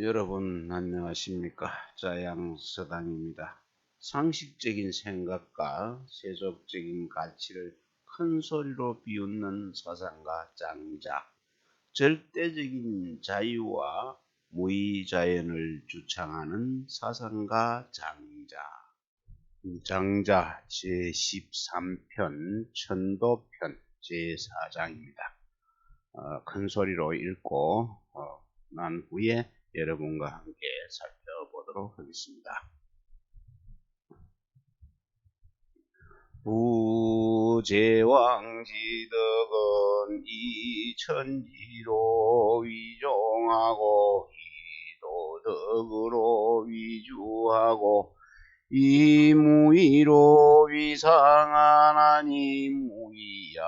여러분 안녕하십니까 자양서당입니다. 상식적인 생각과 세속적인 가치를 큰 소리로 비웃는 사상가 장자 절대적인 자유와 무의자연을 주창하는 사상가 장자 장자 제13편 천도편 제4장입니다. 어, 큰 소리로 읽고 어, 난 후에 여러분과 함께 살펴보도록 하겠습니다. 부제왕지덕은 이천지로 위종하고 이도덕으로 위주하고 이무의로 위상하나니 무의야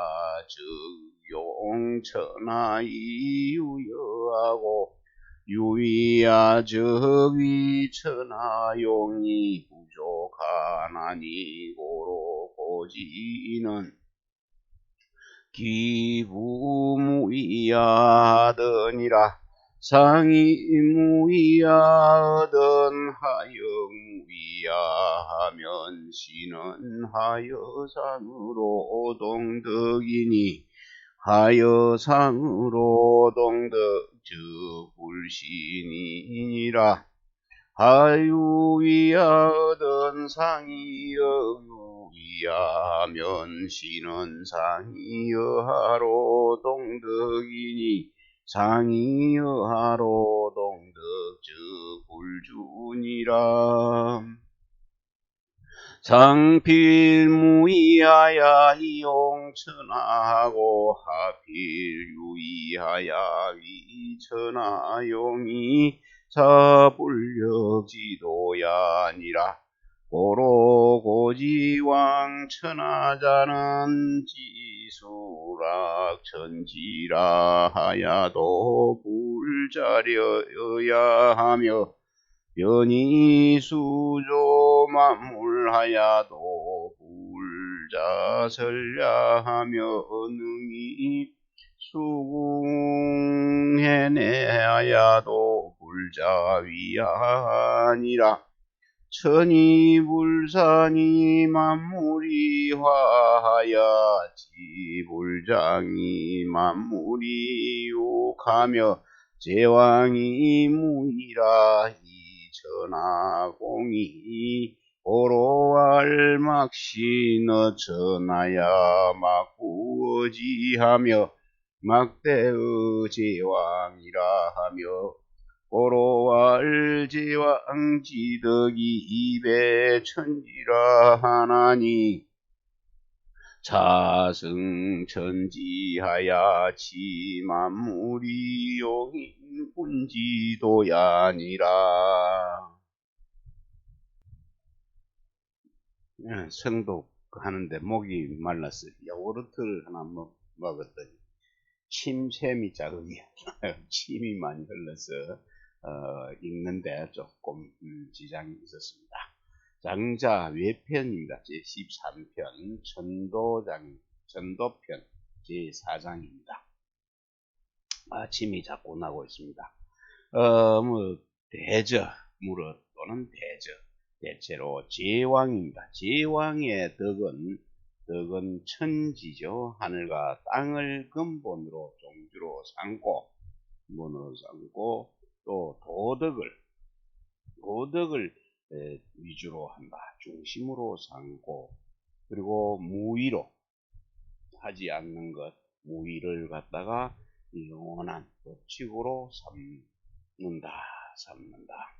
즉용천하 이유여하고 유의야 적위 천하용이 부족하나니 고로 고지는 기부무이야하더니라. 상이무이야하던 하영무이야하면 신은 하여 상으로 동덕이니 하여 상으로 동덕 즉 불신이니라. 하유위하던 상이여 유위하면 신은 상이여 하로 동덕이니. 상이여 하로 동덕 즉 불준이라 상필무이하야 이용천하고 하필유이하야 위천하용이 사불력지도야 아니라. 고로고지왕 천하자는 지수락 천지라 하야도 불자려야 하며 연이수조 만물 하야도 불자설야하며 능이 수궁해내야도 불자위아니라. 천이 불산이 만물이 화하야 지불장이 만물이 욕하며 제왕이 무이라. 천하공이 오로 알막시 너 천하야 막구어지하며 막대의 제왕이라 하며 오로 알 제왕 지덕이 입에 천지라 하나니 자승천지하야 지만물이 용인 군지도야 아니라 성독 하는데 목이 말랐어요. 야구르트를 하나 먹, 먹었더니 침샘이 자극이 침이 많이 흘러서 어, 읽는데 조금 음, 지장이 있었습니다. 장자 외편입니다. 제13편 천도장 전도편 제4장입니다. 아, 침이 자꾸 나고 있습니다. 어, 뭐 대저 물어 또는 대저 대체로 제왕입니다. 제왕의 덕은 덕은 천지죠. 하늘과 땅을 근본으로 종주로 삼고 문으로 삼고 또 도덕을 도덕을 위주로 한다. 중심으로 삼고 그리고 무위로 하지 않는 것 무위를 갖다가 영원한 법칙으로 삼는다. 삼는다.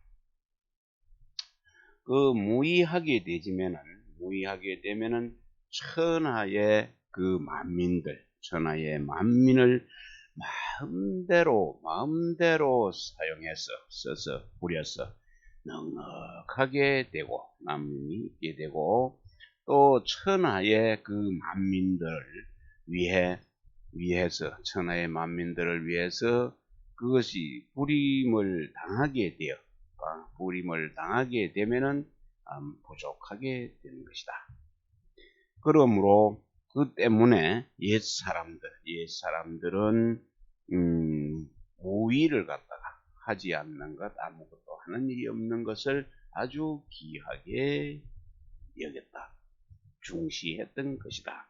그 무위하게 되지면은 무위하게 되면은 천하의 그 만민들 천하의 만민을 마음대로 마음대로 사용해서 써서 부려서 넉넉하게 되고 남이 있게 되고 또 천하의 그 만민들을 위해 위해서 천하의 만민들을 위해서 그것이 부림을 당하게 되어 부림을 당하게 되면은 부족하게 되는 것이다. 그러므로 그 때문에 옛 사람들, 옛 사람들은 음, 무위를 갖다가 하지 않는 것, 아무것도 하는 일이 없는 것을 아주 귀하게 여겼다. 중시했던 것이다.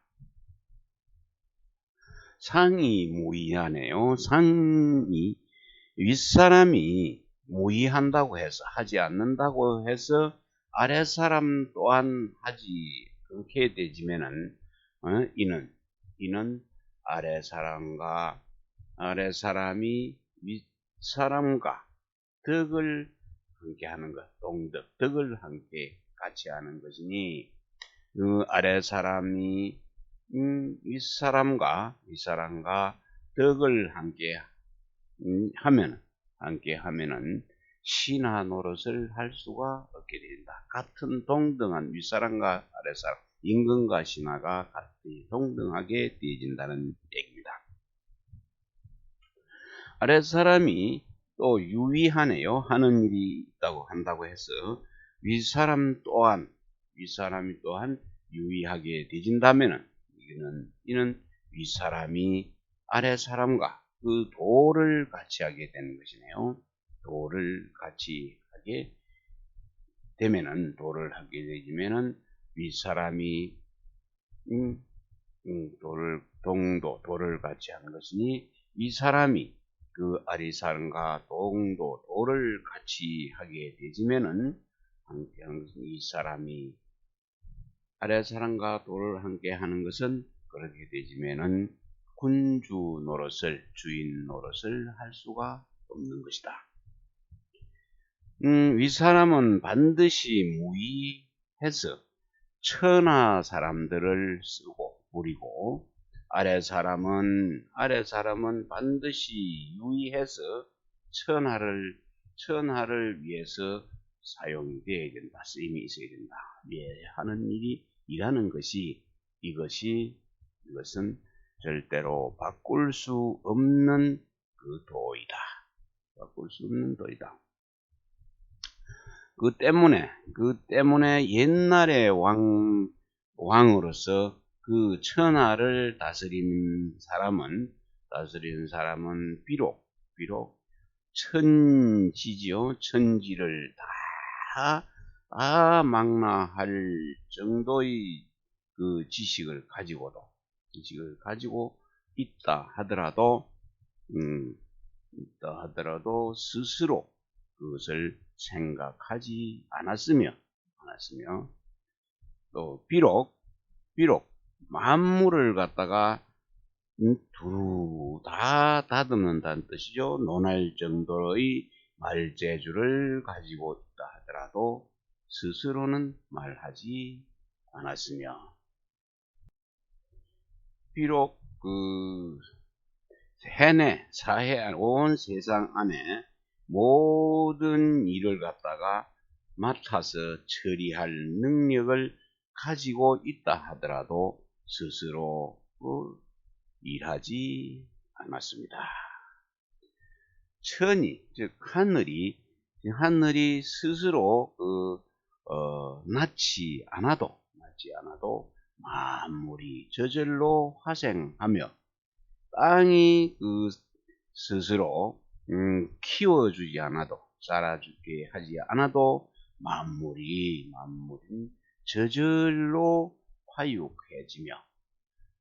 상이 무의하네요. 상이 윗사람이 무의한다고 해서 하지 않는다고 해서 아랫사람 또한 하지 않게 되지면은 어? 이는 이는 아랫사람과 아랫사람이 윗 사람과 덕을 함께 하는 것, 동덕, 덕을 함께 같이 하는 것이니 그 아랫사람이 음, 윗사람과 윗사람과 덕을 함께 음, 하면 함께 하면은 신하 노릇을 할 수가 없게 된다. 같은 동등한 윗사람과 아랫사람, 임금과 신하가 같이 동등하게 되어진다는 얘기입니다. 아랫사람이 또 유의하네요. 하는 일이 있다고 한다고 해서 윗사람 또한 윗사람이 또한 유의하게 되진다면은 이는 이는 윗사람이 아랫사람과 그 도를 같이 하게 되는 것이네요. 도를 같이 하게 되면은 도를 하게 되지면은 윗사람이 음, 음, 도를 동도 도를 같이 하는 것이니 이 사람이 그 아리사람과 동도 도를 같이 하게 되지면은 이 사람이 아래 사람과 도를 함께 하는 것은 그렇게 되지면은 군주 노릇을 주인 노릇을 할 수가 없는 것이다. 음, 윗사람은 반드시 무의해서 천하 사람들을 쓰고 부리고 아래 사람은 아래 사람은 반드시 유의해서 천하를 천하를 위해서 사용이 되어야 된다. 쓰임이 있어야 된다. 예, 하는 일이 일하는 것이 이것이 이것은 절대로 바꿀 수 없는 그 도이다. 바꿀 수 없는 도이다. 그 때문에 그 때문에 옛날의 왕 왕으로서 그 천하를 다스린 사람은 다스리는 사람은 비록 비록 천지지요 천지를 다, 다 망라할 정도의 그 지식을 가지고도 지식을 가지고 있다 하더라도 음, 있다 하더라도 스스로 그것을 생각하지 않았으며 않았으며 또 비록 비록 만물을 갖다가 두루 다 다듬는다는 뜻이죠. 논할 정도의 말재주를 가지고 있다 하더라도 스스로는 말하지 않았으며 비록 그 해내 사해 온 세상 안에 모든 일을 갖다가 맡아서 처리할 능력을 가지고 있다 하더라도 스스로 어, 일하지 않았습니다. 천이 즉 하늘이 하늘이 스스로 그, 어, 낳지 않아도 낳지 않아도 만물이 저절로 화생하며 땅이 그 스스로 음, 키워주지 않아도 자라주게 하지 않아도 만물이 만물이 저절로 화육해지며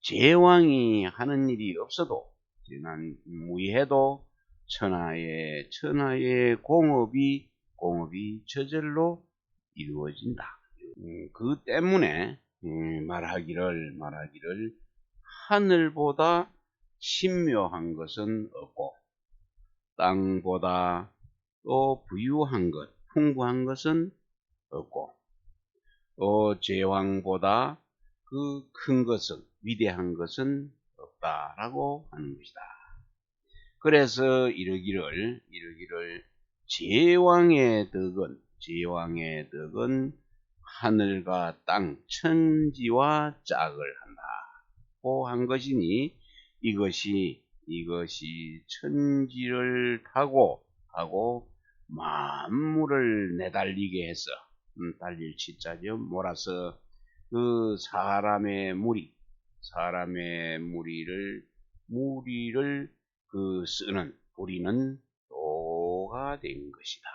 제왕이 하는 일이 없어도 지난 무의해도 천하의 천하의 공업이 공업이 저절로 이루어진다. 음, 그 때문에 음, 말하기를 말하기를 하늘보다 신묘한 것은 없고 땅보다 또 부유한 것, 풍부한 것은 없고 또 제왕보다 그 큰 것은 위대한 것은 없다라고 하는 것이다. 그래서 이르기를 이르기를 제왕의 덕은 제왕의 덕은 하늘과 땅 천지와 짝을 한다고 한 것이니 이것이 이것이 천지를 타고 하고 만물을 내달리게 해서 음, 달릴 치자죠 몰아서 그 사람의 무리 사람의 무리를 무리를 그 쓰는 부리는 도가 된 것이다.